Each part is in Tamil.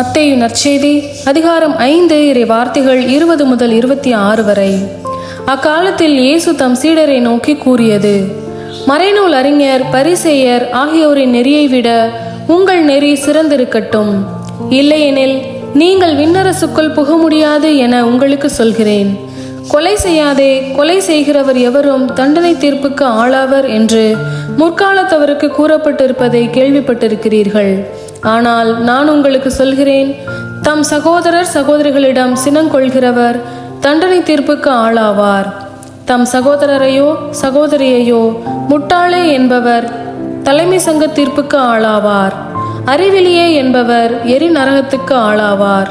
மத்தேயு நற்செய்தி அதிகாரம் ஐந்து இறை வார்த்தைகள் இருபது முதல் இருபத்தி ஆறு வரை. அக்காலத்தில் இயேசு தம் சீடரை நோக்கி கூறியது மறைநூல் அறிஞர் பரிசெயர் ஆகியோரின் நெறியை விட உங்கள் நெறி சிறந்திருக்கட்டும். இல்லையெனில் நீங்கள் விண்ணரசுக்குள் புக முடியாது என உங்களுக்கு சொல்கிறேன். கொலை செய்யாதே கொலை செய்கிறவர் எவரும் தண்டனை தீர்ப்புக்கு ஆளாவர் என்று முற்காலத்தவருக்கு கூறப்பட்டிருப்பதை கேள்விப்பட்டிருக்கிறீர்கள். ஆனால் நான் உங்களுக்கு சொல்கிறேன் தம் சகோதரர் சகோதரிகளிடம் சினங்கொள்கிறவர் தண்டனை தீர்ப்புக்கு ஆளாவார். தம் சகோதரரையோ சகோதரியையோ முட்டாளே என்பவர் தலைமை சங்க தீர்ப்புக்கு ஆளாவார். அறிவிலியே என்பவர் எரி நரகத்துக்கு ஆளாவார்.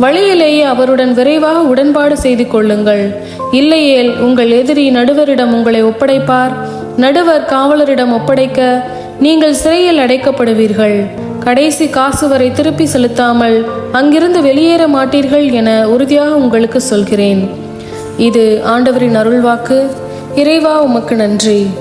வழியிலேயே அவருடன் விரைவாக உடன்பாடு செய்து கொள்ளுங்கள். இல்லையேல் உங்கள் எதிரி நடுவரிடம் உங்களை ஒப்படைப்பார். நடுவர் காவலரிடம் ஒப்படைக்க நீங்கள் சிறையில் அடைக்கப்படுவீர்கள். கடைசி காசு வரை திருப்பி செலுத்தாமல் அங்கிருந்து வெளியேற மாட்டீர்கள் என உறுதியாக உங்களுக்கு சொல்கிறேன். இது ஆண்டவரின் அருள்வாக்கு. இறைவா உமக்கு நன்றி.